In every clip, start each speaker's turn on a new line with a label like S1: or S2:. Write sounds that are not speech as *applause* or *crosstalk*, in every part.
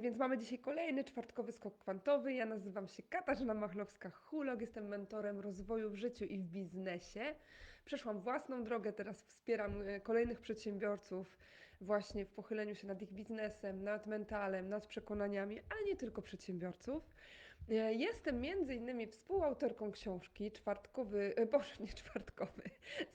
S1: Więc mamy dzisiaj kolejny czwartkowy skok kwantowy. Ja nazywam się Katarzyna Machlowska-Hulog, jestem mentorem rozwoju w życiu i w biznesie. Przeszłam własną drogę, teraz wspieram e, kolejnych przedsiębiorców właśnie w pochyleniu się nad ich biznesem, nad mentalem, nad przekonaniami, ale nie tylko przedsiębiorców. E, Jestem między innymi współautorką książki czwartkowy, e, boże nie czwartkowy,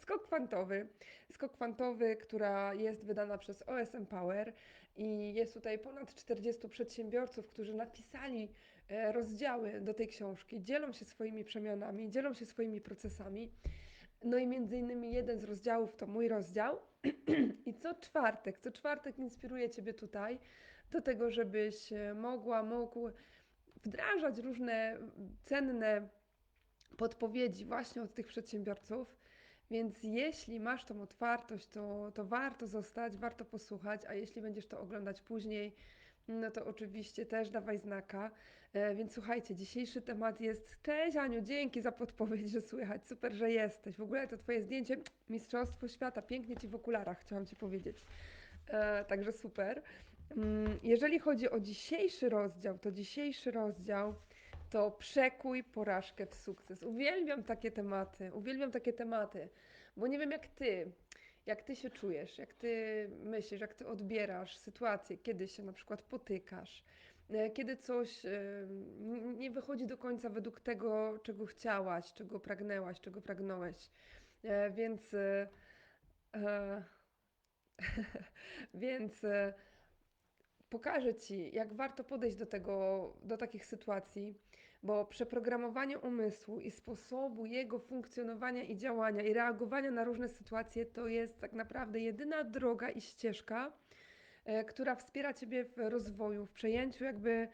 S1: skok kwantowy. Skok kwantowy, która jest wydana przez OSM Power i jest tutaj ponad 40 przedsiębiorców, którzy napisali e, rozdziały do tej książki, dzielą się swoimi przemianami, dzielą się swoimi procesami. No i między innymi jeden z rozdziałów to mój rozdział. *clears throat* I co czwartek, co czwartek inspiruję Ciebie tutaj do tego, żebyś e, mogła, mógł wdrażać różne cenne podpowiedzi właśnie od tych przedsiębiorców. Więc jeśli masz tą otwartość, to, to warto zostać, warto posłuchać, a jeśli będziesz to oglądać później, no to oczywiście też dawaj znaka. E, więc słuchajcie, dzisiejszy temat jest. Cześć Aniu, dzięki za podpowiedź, że słychać. Super, że jesteś. W ogóle to Twoje zdjęcie, Mistrzostwo Świata, pięknie Ci w okularach, chciałam Ci powiedzieć. E, także super. Mm, Jeżeli chodzi o dzisiejszy rozdział, to dzisiejszy rozdział to przekuj porażkę w sukces. Uwielbiam takie tematy, uwielbiam takie tematy, bo nie wiem jak ty, jak ty się czujesz, jak ty myślisz, jak ty odbierasz sytuację, kiedy się na przykład potykasz, e, kiedy coś e, nie wychodzi do końca według tego, czego chciałaś, czego pragnęłaś, czego pragnąłeś. E, Więc, *laughs* więc pokażę Ci, jak warto podejść do tego, do takich sytuacji, bo przeprogramowanie umysłu i sposobu jego funkcjonowania i działania i reagowania na różne sytuacje to jest tak naprawdę jedyna droga i ścieżka, e, która wspiera Ciebie w rozwoju, w przejęciu jakby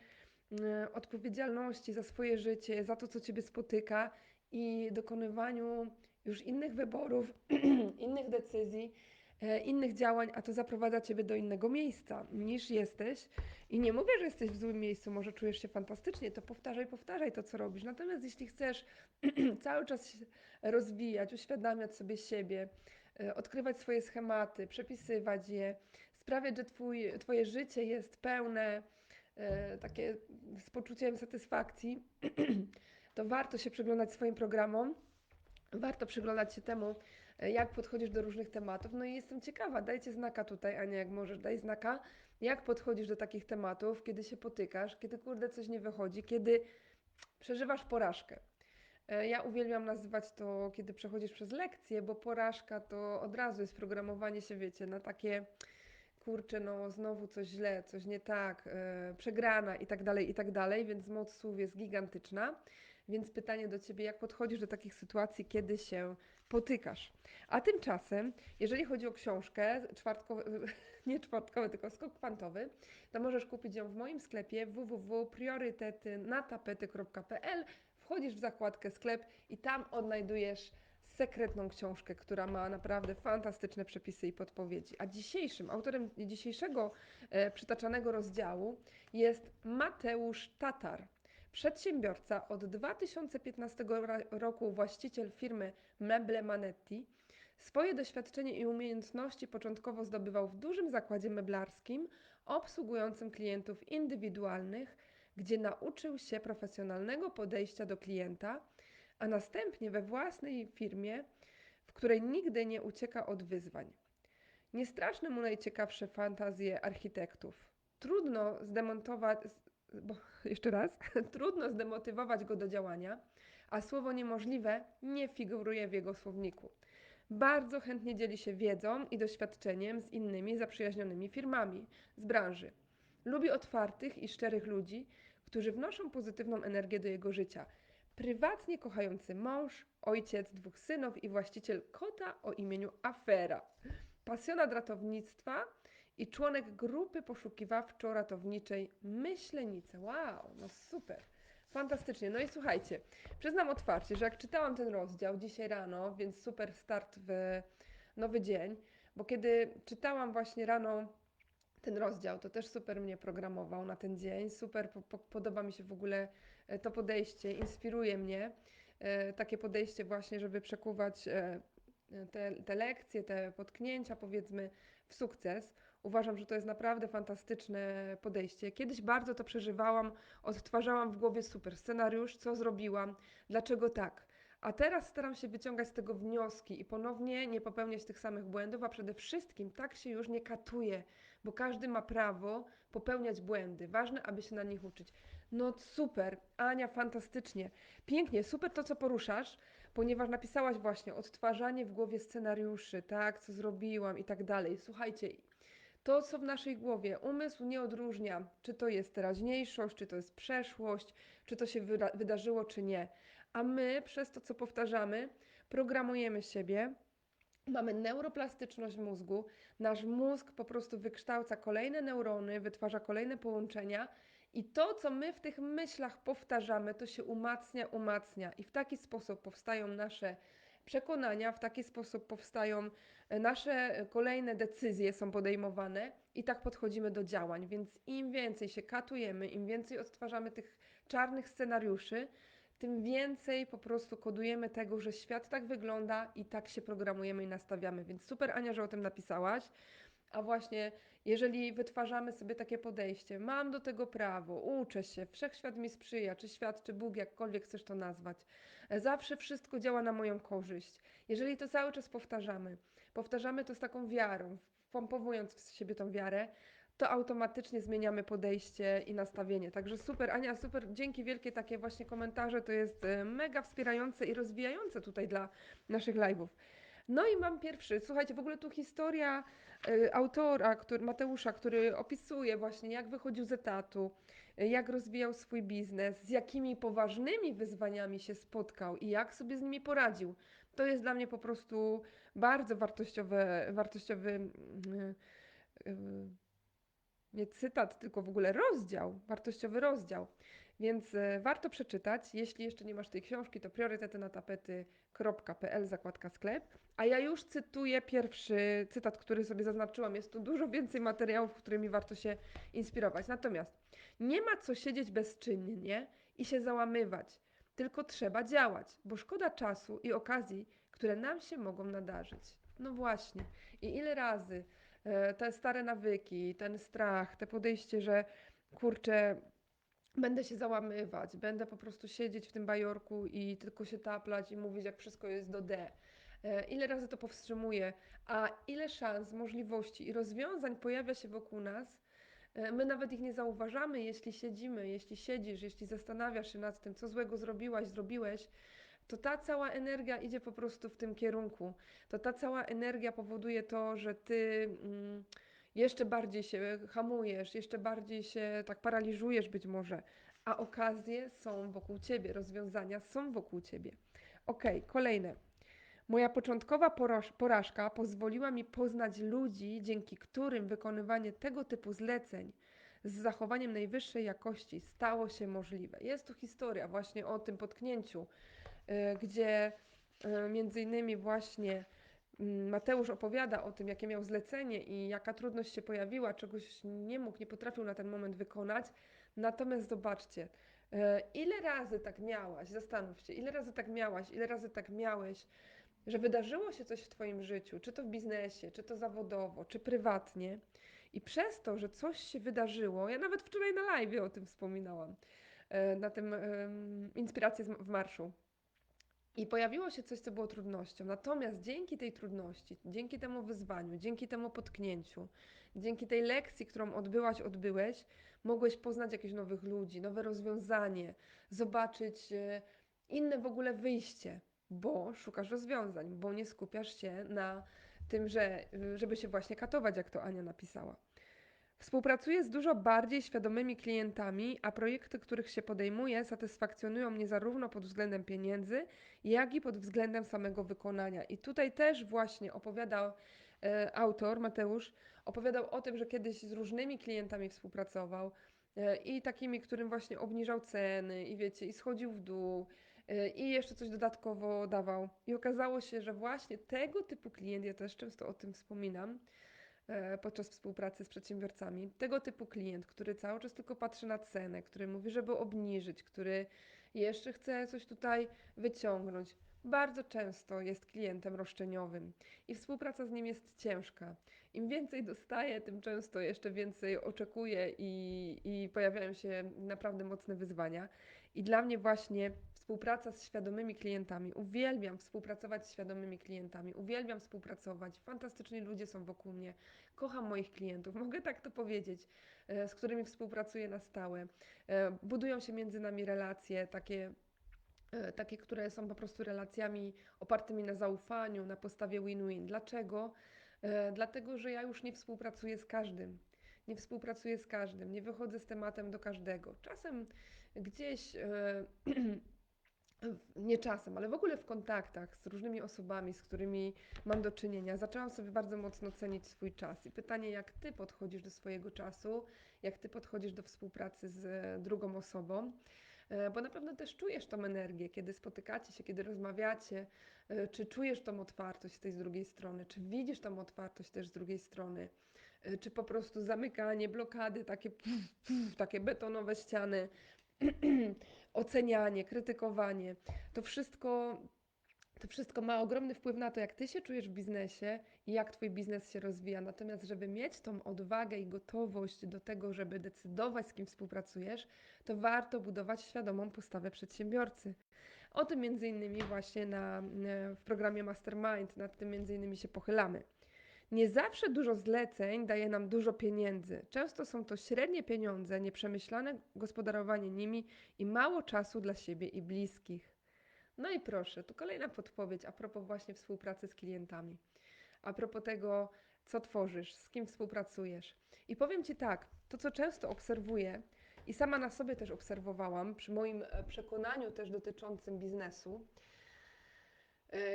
S1: e, odpowiedzialności za swoje życie, za to, co Ciebie spotyka i dokonywaniu już innych wyborów, *clears throat* innych decyzji, innych działań, a to zaprowadza Ciebie do innego miejsca niż jesteś. I nie mówię, że jesteś w złym miejscu, może czujesz się fantastycznie, to powtarzaj, powtarzaj to, co robisz. Natomiast jeśli chcesz *clears throat* cały czas się rozwijać, uświadamiać sobie siebie, e, odkrywać swoje schematy, przepisywać je, sprawiać, że twój, Twoje życie jest pełne e, takie z poczuciem satysfakcji, *clears throat* to warto się przyglądać swoim programom. Warto przyglądać się temu, e, jak podchodzisz do różnych tematów. No i jestem ciekawa, dajcie znaka tutaj, Ania, jak możesz, daj znaka, jak podchodzisz do takich tematów, kiedy się potykasz, kiedy kurde coś nie wychodzi, kiedy przeżywasz porażkę. E, Ja uwielbiam nazywać to, kiedy przechodzisz przez lekcje, bo porażka to od razu jest programowanie się, wiecie, na takie kurczę, no znowu coś źle, coś nie tak, e, przegrana i tak dalej, i tak dalej, więc moc słów jest gigantyczna. Więc pytanie do Ciebie, jak podchodzisz do takich sytuacji, kiedy się potykasz? A tymczasem, jeżeli chodzi o książkę, *laughs* nie czwartkowy, tylko skok kwantowy, to możesz kupić ją w moim sklepie www.priorytetynatapety.pl Wchodzisz w zakładkę sklep i tam odnajdujesz sekretną książkę, która ma naprawdę fantastyczne przepisy i podpowiedzi. A dzisiejszym, autorem dzisiejszego e, przytaczanego rozdziału jest Mateusz Tatar. Przedsiębiorca od 2015 ra- roku właściciel firmy Meble Manetti. Swoje doświadczenie i umiejętności początkowo zdobywał w dużym zakładzie meblarskim, obsługującym klientów indywidualnych, gdzie nauczył się profesjonalnego podejścia do klienta, a następnie we własnej firmie, w której nigdy nie ucieka od wyzwań. Nie straszne mu najciekawsze fantazje architektów. Trudno zdemontować, bo, *laughs* jeszcze raz, *laughs* trudno zdemotywować go do działania, a słowo niemożliwe nie figuruje w jego słowniku. Bardzo chętnie dzieli się wiedzą i doświadczeniem z innymi zaprzyjaźnionymi firmami z branży. Lubi otwartych i szczerych ludzi, którzy wnoszą pozytywną energię do jego życia. Prywatnie kochający mąż, ojciec dwóch synów i właściciel kota o imieniu Afera. Pasjonat ratownictwa i członek grupy poszukiwawczo-ratowniczej Myślenice. Wow, no super. Fantastycznie. No i słuchajcie, przyznam otwarcie, że jak czytałam ten rozdział dzisiaj rano, więc super start w nowy dzień, bo kiedy czytałam właśnie rano ten rozdział, to też super mnie programował na ten dzień. Super, po, po, podoba mi się w ogóle e, to podejście, inspiruje mnie e, takie podejście właśnie, żeby przekuwać e, te, te lekcje, te potknięcia powiedzmy w sukces. Uważam, że to jest naprawdę fantastyczne podejście. Kiedyś bardzo to przeżywałam, odtwarzałam w głowie super scenariusz, co zrobiłam, dlaczego tak. A teraz staram się wyciągać z tego wnioski i ponownie nie popełniać tych samych błędów, a przede wszystkim tak się już nie katuje, bo każdy ma prawo popełniać błędy. Ważne, aby się na nich uczyć. No super, Ania, fantastycznie. Pięknie, super to, co poruszasz, ponieważ napisałaś właśnie odtwarzanie w głowie scenariuszy, tak, co zrobiłam i tak dalej. Słuchajcie, to, co w naszej głowie, umysł nie odróżnia, czy to jest teraźniejszość, czy to jest przeszłość, czy to się wyda wydarzyło, czy nie. A my, przez to, co powtarzamy, programujemy siebie, mamy neuroplastyczność mózgu, nasz mózg po prostu wykształca kolejne neurony, wytwarza kolejne połączenia i to, co my w tych myślach powtarzamy, to się umacnia, umacnia i w taki sposób powstają nasze przekonania, w taki sposób powstają nasze kolejne decyzje, są podejmowane i tak podchodzimy do działań. Więc im więcej się katujemy, im więcej odtwarzamy tych czarnych scenariuszy, tym więcej po prostu kodujemy tego, że świat tak wygląda i tak się programujemy i nastawiamy. Więc super, Ania, że o tym napisałaś. A właśnie, jeżeli wytwarzamy sobie takie podejście, mam do tego prawo, uczę się, wszechświat mi sprzyja, czy świat, czy Bóg, jakkolwiek chcesz to nazwać, zawsze wszystko działa na moją korzyść. Jeżeli to cały czas powtarzamy, powtarzamy to z taką wiarą, pompowując w siebie tą wiarę, to automatycznie zmieniamy podejście i nastawienie. Także super, Ania, super, dzięki wielkie takie właśnie komentarze, to jest e, mega wspierające i rozwijające tutaj dla naszych live'ów. No i mam pierwszy, słuchajcie, w ogóle tu historia y, autora, który, Mateusza, który opisuje właśnie jak wychodził z etatu, y, jak rozwijał swój biznes, z jakimi poważnymi wyzwaniami się spotkał i jak sobie z nimi poradził. To jest dla mnie po prostu bardzo wartościowy, wartościowy y, y, nie cytat, tylko w ogóle rozdział, wartościowy rozdział. Więc e, warto przeczytać. Jeśli jeszcze nie masz tej książki, to priorytety na tapety.pl zakładka sklep. A ja już cytuję pierwszy cytat, który sobie zaznaczyłam. Jest tu dużo więcej materiałów, którymi warto się inspirować. Natomiast nie ma co siedzieć bezczynnie i się załamywać, tylko trzeba działać, bo szkoda czasu i okazji, które nam się mogą nadarzyć. No właśnie. I ile razy te stare nawyki, ten strach, te podejście, że kurczę, będę się załamywać, będę po prostu siedzieć w tym bajorku i tylko się taplać i mówić, jak wszystko jest do D. E, ile razy to powstrzymuje, a ile szans, możliwości i rozwiązań pojawia się wokół nas, e, my nawet ich nie zauważamy, jeśli siedzimy, jeśli siedzisz, jeśli zastanawiasz się nad tym, co złego zrobiłaś, zrobiłeś, to ta cała energia idzie po prostu w tym kierunku. To ta cała energia powoduje to, że ty. Mm, jeszcze bardziej się hamujesz, jeszcze bardziej się tak paraliżujesz być może, a okazje są wokół ciebie, rozwiązania są wokół ciebie. Ok, kolejne. Moja początkowa porażka pozwoliła mi poznać ludzi, dzięki którym wykonywanie tego typu zleceń z zachowaniem najwyższej jakości stało się możliwe. Jest tu historia właśnie o tym potknięciu, gdzie yy, między innymi właśnie Mm, Mateusz opowiada o tym, jakie miał zlecenie i jaka trudność się pojawiła, czegoś nie mógł, nie potrafił na ten moment wykonać. Natomiast zobaczcie, e, ile razy tak miałaś, zastanów się, ile razy tak miałaś, ile razy tak miałeś, że wydarzyło się coś w Twoim życiu, czy to w biznesie, czy to zawodowo, czy prywatnie, i przez to, że coś się wydarzyło, ja nawet wczoraj na live o tym wspominałam, e, na tym inspirację w marszu, i pojawiło się coś, co było trudnością. Natomiast dzięki tej trudności, dzięki temu wyzwaniu, dzięki temu potknięciu, dzięki tej lekcji, którą odbyłaś, odbyłeś, mogłeś poznać jakichś nowych ludzi, nowe rozwiązanie, zobaczyć e, inne w ogóle wyjście, bo szukasz rozwiązań, bo nie skupiasz się na tym, że, żeby się właśnie katować, jak to Ania napisała. Współpracuję z dużo bardziej świadomymi klientami, a projekty, których się podejmuję, satysfakcjonują mnie zarówno pod względem pieniędzy, jak i pod względem samego wykonania. I tutaj też właśnie opowiadał e, autor Mateusz, opowiadał o tym, że kiedyś z różnymi klientami współpracował e, i takimi, którym właśnie obniżał ceny i wiecie, i schodził w dół. E, I jeszcze coś dodatkowo dawał. I okazało się, że właśnie tego typu klient, ja też często o tym wspominam, podczas współpracy z przedsiębiorcami. Tego typu klient, który cały czas tylko patrzy na cenę, który mówi, żeby obniżyć, który jeszcze chce coś tutaj wyciągnąć. bardzo często jest klientem roszczeniowym i współpraca z nim jest ciężka. Im więcej dostaje, tym często jeszcze więcej oczekuje i, i pojawiają się naprawdę mocne wyzwania. I dla mnie właśnie współpraca z świadomymi klientami, uwielbiam współpracować z świadomymi klientami, uwielbiam współpracować, fantastyczni ludzie są wokół mnie, kocham moich klientów, *laughs* mogę tak to powiedzieć, e, z którymi współpracuję na stałe. E, budują się między nami relacje takie E, takie, które są po prostu relacjami opartymi na zaufaniu, na postawie win-win. Dlaczego? Dlatego, że ja już nie współpracuję z każdym. Nie współpracuję z każdym, nie wychodzę z tematem do każdego. Czasem gdzieś, *clears throat* nie czasem, ale w ogóle w kontaktach z różnymi osobami, z którymi mam do czynienia, zaczęłam sobie bardzo mocno cenić swój czas. I pytanie, jak ty podchodzisz do swojego czasu, jak ty podchodzisz do współpracy z drugą osobą. E, bo na pewno też czujesz tą energię, kiedy spotykacie się, kiedy rozmawiacie, e, czy czujesz tą otwartość z tej z drugiej strony, czy widzisz tą otwartość też z drugiej strony, e, czy po prostu zamykanie, blokady, takie, takie betonowe ściany, *clears throat* ocenianie, krytykowanie. To wszystko to wszystko ma ogromny wpływ na to, jak ty się czujesz w biznesie i jak twój biznes się rozwija. Natomiast, żeby mieć tą odwagę i gotowość do tego, żeby decydować, z kim współpracujesz, to warto budować świadomą postawę przedsiębiorcy. O tym między innymi właśnie na, w programie Mastermind, nad tym między innymi się pochylamy. Nie zawsze dużo zleceń daje nam dużo pieniędzy. Często są to średnie pieniądze, nieprzemyślane gospodarowanie nimi i mało czasu dla siebie i bliskich. No i proszę, tu kolejna podpowiedź a propos właśnie współpracy z klientami. A propos tego, co tworzysz, z kim współpracujesz. I powiem Ci tak, to co często obserwuję i sama na sobie też obserwowałam, przy moim e, przekonaniu też dotyczącym biznesu,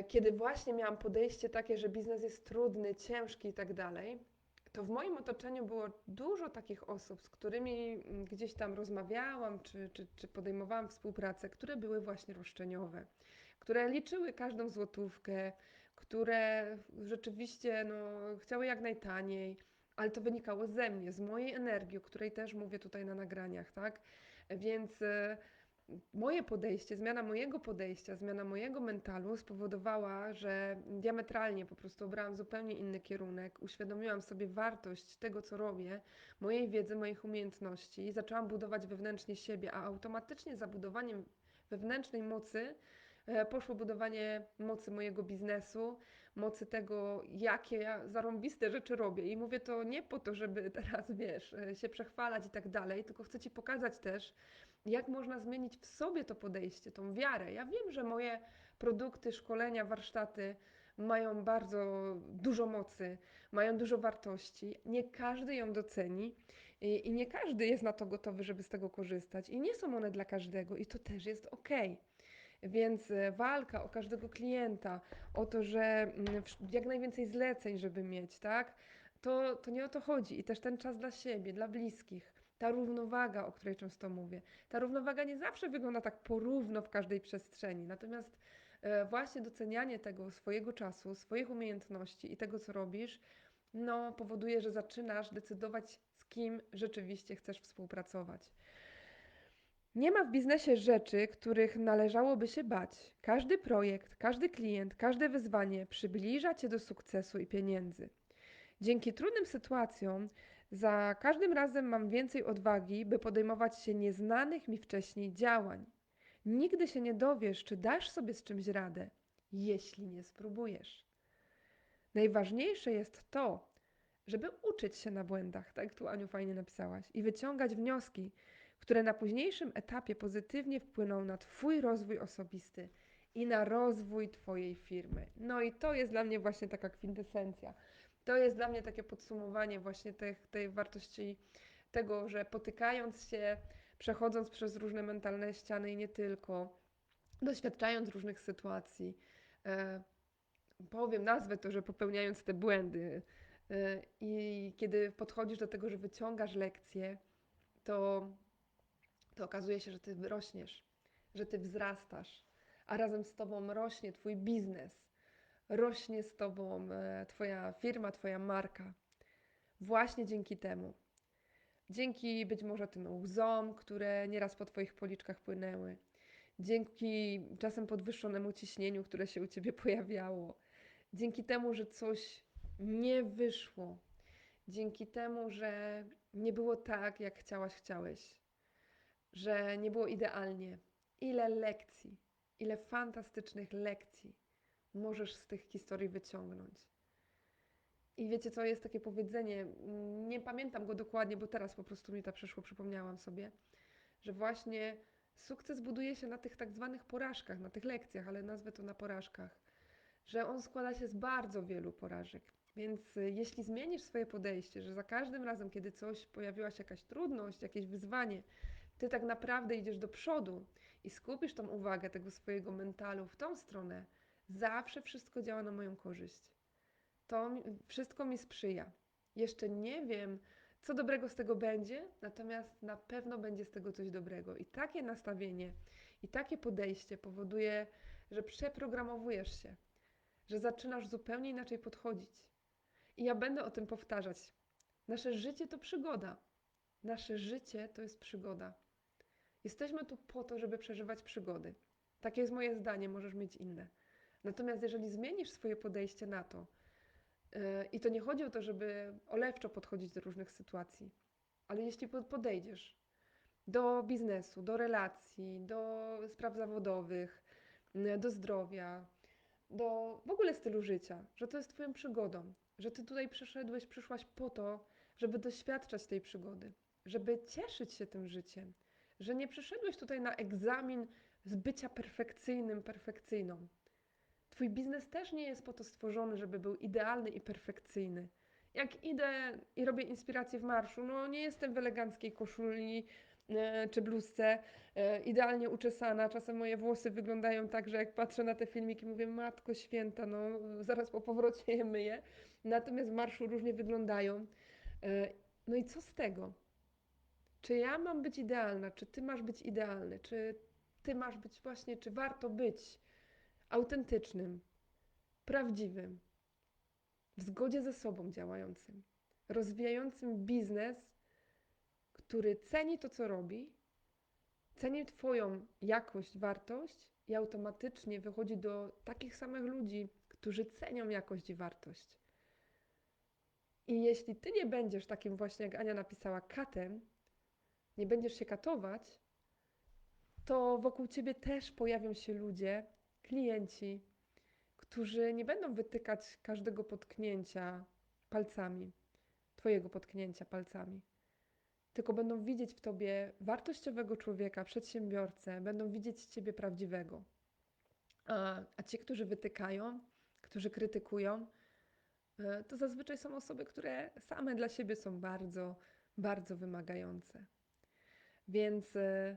S1: kiedy właśnie miałam podejście takie, że biznes jest trudny, ciężki i tak dalej, to w moim otoczeniu było dużo takich osób, z którymi mm, gdzieś tam rozmawiałam, czy, czy, czy podejmowałam współpracę, które były właśnie roszczeniowe, które liczyły każdą złotówkę, które rzeczywiście no, chciały jak najtaniej, ale to wynikało ze mnie, z mojej energii, o której też mówię tutaj na nagraniach, tak? Więc e, moje podejście, zmiana mojego podejścia, zmiana mojego mentalu spowodowała, że diametralnie po prostu obrałam zupełnie inny kierunek, uświadomiłam sobie wartość tego, co robię, mojej wiedzy, moich umiejętności zaczęłam budować wewnętrznie siebie, a automatycznie za budowaniem wewnętrznej mocy e, poszło budowanie mocy mojego biznesu, mocy tego, jakie ja zarąbiste rzeczy robię. I mówię to nie po to, żeby *laughs* teraz, wiesz, e, się przechwalać i tak dalej, tylko chcę Ci pokazać też, jak można zmienić w sobie to podejście, tą wiarę. Ja wiem, że moje produkty, szkolenia, warsztaty mają bardzo dużo mocy, mają dużo wartości. Nie każdy ją doceni i, i nie każdy jest na to gotowy, żeby z tego korzystać. I nie są one dla każdego, i to też jest ok. Więc e, walka o każdego klienta, o to, że mm, jak najwięcej zleceń, żeby mieć, tak? To, to nie o to chodzi. I też ten czas dla siebie, dla bliskich ta równowaga, o której często mówię. Ta równowaga nie zawsze wygląda tak porówno w każdej przestrzeni, natomiast e, właśnie docenianie tego swojego czasu, swoich umiejętności i tego, co robisz, no, powoduje, że zaczynasz decydować, z kim rzeczywiście chcesz współpracować. Nie ma w biznesie rzeczy, których należałoby się bać. Każdy projekt, każdy klient, każde wyzwanie przybliża cię do sukcesu i pieniędzy. Dzięki trudnym sytuacjom za każdym razem mam więcej odwagi, by podejmować się nieznanych mi wcześniej działań. Nigdy się nie dowiesz, czy dasz sobie z czymś radę, jeśli nie spróbujesz. Najważniejsze jest to, żeby uczyć się na błędach, tak tu Aniu fajnie napisałaś, i wyciągać wnioski, które na późniejszym etapie pozytywnie wpłyną na Twój rozwój osobisty i na rozwój Twojej firmy. No i to jest dla mnie właśnie taka kwintesencja to jest dla mnie takie podsumowanie właśnie tych, tej wartości tego, że potykając się, przechodząc przez różne mentalne ściany i nie tylko, doświadczając różnych sytuacji, e, powiem, nazwę to, że popełniając te błędy e, i kiedy podchodzisz do tego, że wyciągasz lekcje, to, to okazuje się, że ty rośniesz, że ty wzrastasz, a razem z tobą rośnie twój biznes, rośnie z Tobą e, Twoja firma, Twoja marka. Właśnie dzięki temu. Dzięki być może tym łzom, które nieraz po Twoich policzkach płynęły. dzięki czasem podwyższonemu ciśnieniu, które się u ciebie pojawiało, dzięki temu, że coś nie wyszło, dzięki temu, że nie było tak, jak chciałaś, chciałeś, że nie było idealnie. Ile lekcji, ile fantastycznych lekcji możesz z tych historii wyciągnąć. I wiecie co, jest takie powiedzenie, nie pamiętam go dokładnie, bo teraz po prostu mi to przeszło, przypomniałam sobie, że właśnie sukces buduje się na tych tak zwanych porażkach, na tych lekcjach, ale nazwę to na porażkach, że on składa się z bardzo wielu porażek. Więc y, jeśli zmienisz swoje podejście, że za każdym razem, kiedy coś pojawiła się jakaś trudność, jakieś wyzwanie, ty tak naprawdę idziesz do przodu i skupisz tą uwagę tego swojego mentalu w tą stronę, zawsze wszystko działa na moją korzyść. To wszystko mi sprzyja. Jeszcze nie wiem, co dobrego z tego będzie, natomiast na pewno będzie z tego coś dobrego. I takie nastawienie i takie podejście powoduje, że przeprogramowujesz się, że zaczynasz zupełnie inaczej podchodzić. I ja będę o tym powtarzać. Nasze życie to przygoda. Nasze życie to jest przygoda. Jesteśmy tu po to, żeby przeżywać przygody. Takie jest moje zdanie, możesz mieć inne. Natomiast jeżeli zmienisz swoje podejście na to, yy, i to nie chodzi o to, żeby olewczo podchodzić do różnych sytuacji, ale jeśli podejdziesz do biznesu, do relacji, do spraw zawodowych, do zdrowia, do w ogóle stylu życia, że to jest Twoją przygodą, że Ty tutaj przyszedłeś, przyszłaś po to, żeby doświadczać tej przygody, żeby cieszyć się tym życiem, że nie przyszedłeś tutaj na egzamin z bycia perfekcyjnym, perfekcyjną. Twój biznes też nie jest po to stworzony, żeby był idealny i perfekcyjny. Jak idę i robię inspirację w marszu, no nie jestem w eleganckiej koszuli e, czy bluzce, e, idealnie uczesana. Czasem moje włosy wyglądają tak, że jak patrzę na te filmiki, mówię, matko święta, no zaraz po powrocie je myję. Natomiast w marszu różnie wyglądają. E, no i co z tego? Czy ja mam być idealna? Czy ty masz być idealny? Czy ty masz być właśnie, czy warto być autentycznym, prawdziwym, w zgodzie ze sobą działającym, rozwijającym biznes, który ceni to, co robi, ceni Twoją jakość, wartość i automatycznie wychodzi do takich samych ludzi, którzy cenią jakość i wartość. I jeśli Ty nie będziesz takim właśnie, jak Ania napisała, katem, nie będziesz się katować, to wokół ciebie też pojawią się ludzie, klienci, którzy nie będą wytykać każdego potknięcia palcami, twojego potknięcia palcami, tylko będą widzieć w tobie wartościowego człowieka, przedsiębiorcę, będą widzieć ciebie prawdziwego. A, a ci, którzy wytykają, którzy krytykują, e, to zazwyczaj są osoby, które same dla siebie są bardzo, bardzo wymagające. Więc y,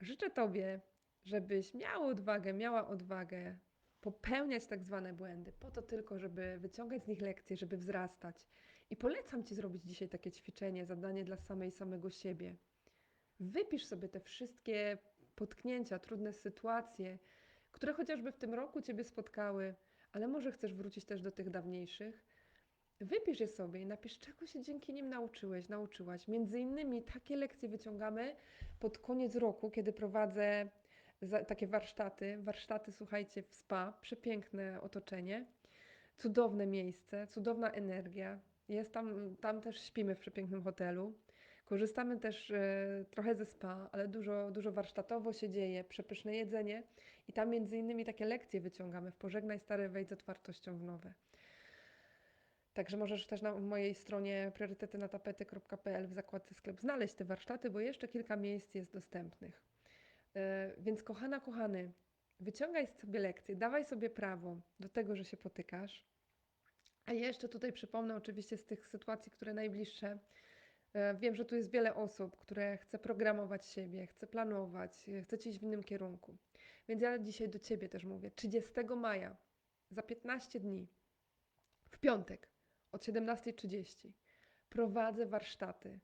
S1: życzę Tobie, żebyś miał odwagę, miała odwagę popełniać tak zwane błędy, po to tylko, żeby wyciągać z nich lekcje, żeby wzrastać. I polecam Ci zrobić dzisiaj takie ćwiczenie, zadanie dla samej samego siebie. Wypisz sobie te wszystkie potknięcia, trudne sytuacje, które chociażby w tym roku Ciebie spotkały, ale może chcesz wrócić też do tych dawniejszych Wypisz je sobie i napisz, czego się dzięki nim nauczyłeś, nauczyłaś. Między innymi takie lekcje wyciągamy pod koniec roku, kiedy prowadzę takie warsztaty. Warsztaty, słuchajcie, w spa, przepiękne otoczenie, cudowne miejsce, cudowna energia. Jest tam, tam też śpimy w przepięknym hotelu. Korzystamy też e, trochę ze spa, ale dużo, dużo warsztatowo się dzieje, przepyszne jedzenie i tam między innymi takie lekcje wyciągamy w Pożegnaj stare, wejdź z otwartością w nowe. Także możesz też na mojej stronie priorytetynatapety.pl w zakładce sklep znaleźć te warsztaty, bo jeszcze kilka miejsc jest dostępnych. E, więc kochana, kochany, wyciągaj sobie lekcje, dawaj sobie prawo do tego, że się potykasz. A jeszcze tutaj przypomnę oczywiście z tych sytuacji, które najbliższe. E, wiem, że tu jest wiele osób, które chce programować siebie, chce planować, chce iść w innym kierunku. Więc ja dzisiaj do Ciebie też mówię. 30 maja, za 15 dni, w piątek, od 17.30 prowadzę warsztaty.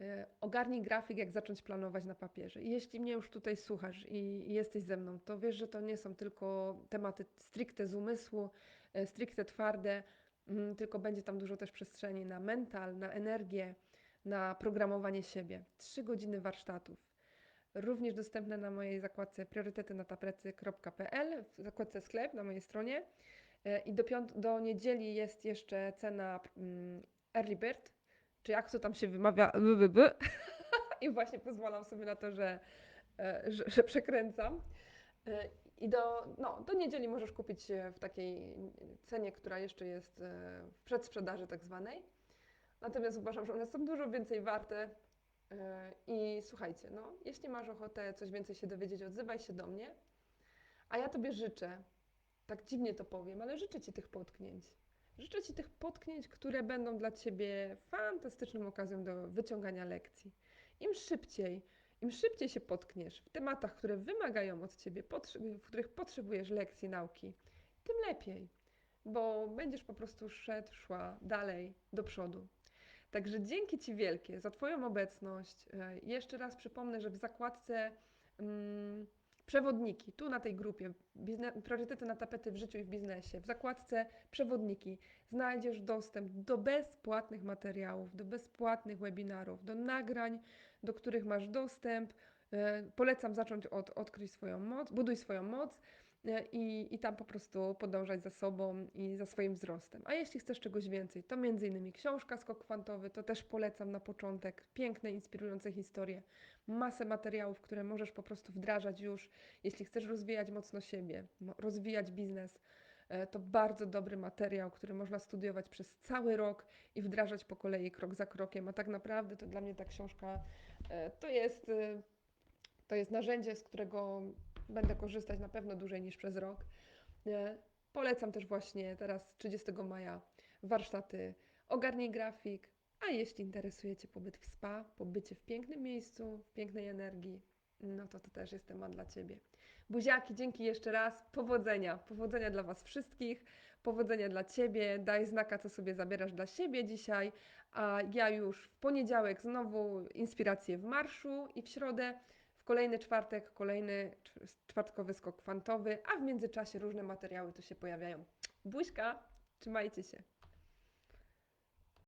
S1: E, ogarnij grafik, jak zacząć planować na papierze. I jeśli mnie już tutaj słuchasz i, jesteś ze mną, to wiesz, że to nie są tylko tematy stricte z umysłu, e, stricte twarde, mm, tylko będzie tam dużo też przestrzeni na mental, na energię, na programowanie siebie. Trzy godziny warsztatów. również dostępne na mojej zakładce priorytetynataprecy.pl, w zakładce sklep na mojej stronie. E, I do, piąt- do niedzieli jest jeszcze cena mm, Early Bird, czy jak to tam się wymawia, b, b, b. i właśnie pozwalam sobie na to, że, e, że, że przekręcam. E, I do, no, do niedzieli możesz kupić w takiej cenie, która jeszcze jest e, w przedsprzedaży tak zwanej. Natomiast uważam, że one są dużo więcej warte. I słuchajcie, no, jeśli masz ochotę coś więcej się dowiedzieć, odzywaj się do mnie. A ja Tobie życzę, tak dziwnie to powiem, ale życzę Ci tych potknięć. Życzę Ci tych potknięć, które będą dla Ciebie fantastyczną okazją do wyciągania lekcji. Im szybciej, im szybciej się potkniesz w tematach, które wymagają od Ciebie, w których potrzebujesz lekcji, nauki, tym lepiej, bo będziesz po prostu szedł, szła dalej do przodu. Także dzięki Ci wielkie za Twoją obecność. E, Jeszcze raz przypomnę, że w zakładce mm, przewodniki, tu na tej grupie, bizne- priorytety na tapety w życiu i w biznesie, w zakładce przewodniki. Znajdziesz dostęp do bezpłatnych materiałów, do bezpłatnych webinarów, do nagrań, do których masz dostęp. E, Polecam zacząć od odkryj swoją moc, buduj swoją moc i, i tam po prostu podążać za sobą i za swoim wzrostem. A jeśli chcesz czegoś więcej, to innymi książka Skok Kwantowy, to też polecam na początek. Piękne, inspirujące historie, masę materiałów, które możesz po prostu wdrażać już, jeśli chcesz rozwijać mocno siebie, rozwijać biznes. e, To bardzo dobry materiał, który można studiować przez cały rok i wdrażać po kolei, krok za krokiem. A tak naprawdę to dla mnie ta książka e, to jest, e, to jest narzędzie, z którego będę korzystać na pewno dłużej niż przez rok. E, Polecam też właśnie teraz 30 maja warsztaty Ogarnij grafik, a jeśli interesuje Cię pobyt w spa, pobycie w pięknym miejscu, w pięknej energii, no to to też jest temat dla Ciebie. Buziaki, dzięki jeszcze raz. Powodzenia. Powodzenia dla Was wszystkich. Powodzenia dla Ciebie. Daj znaka, co sobie zabierasz dla siebie dzisiaj. A ja już w poniedziałek znowu inspiracje w marszu i w środę. Kolejny czwartek kolejny cz- czwartkowy skok kwantowy, a w międzyczasie różne materiały tu się pojawiają. Buźka, trzymajcie się.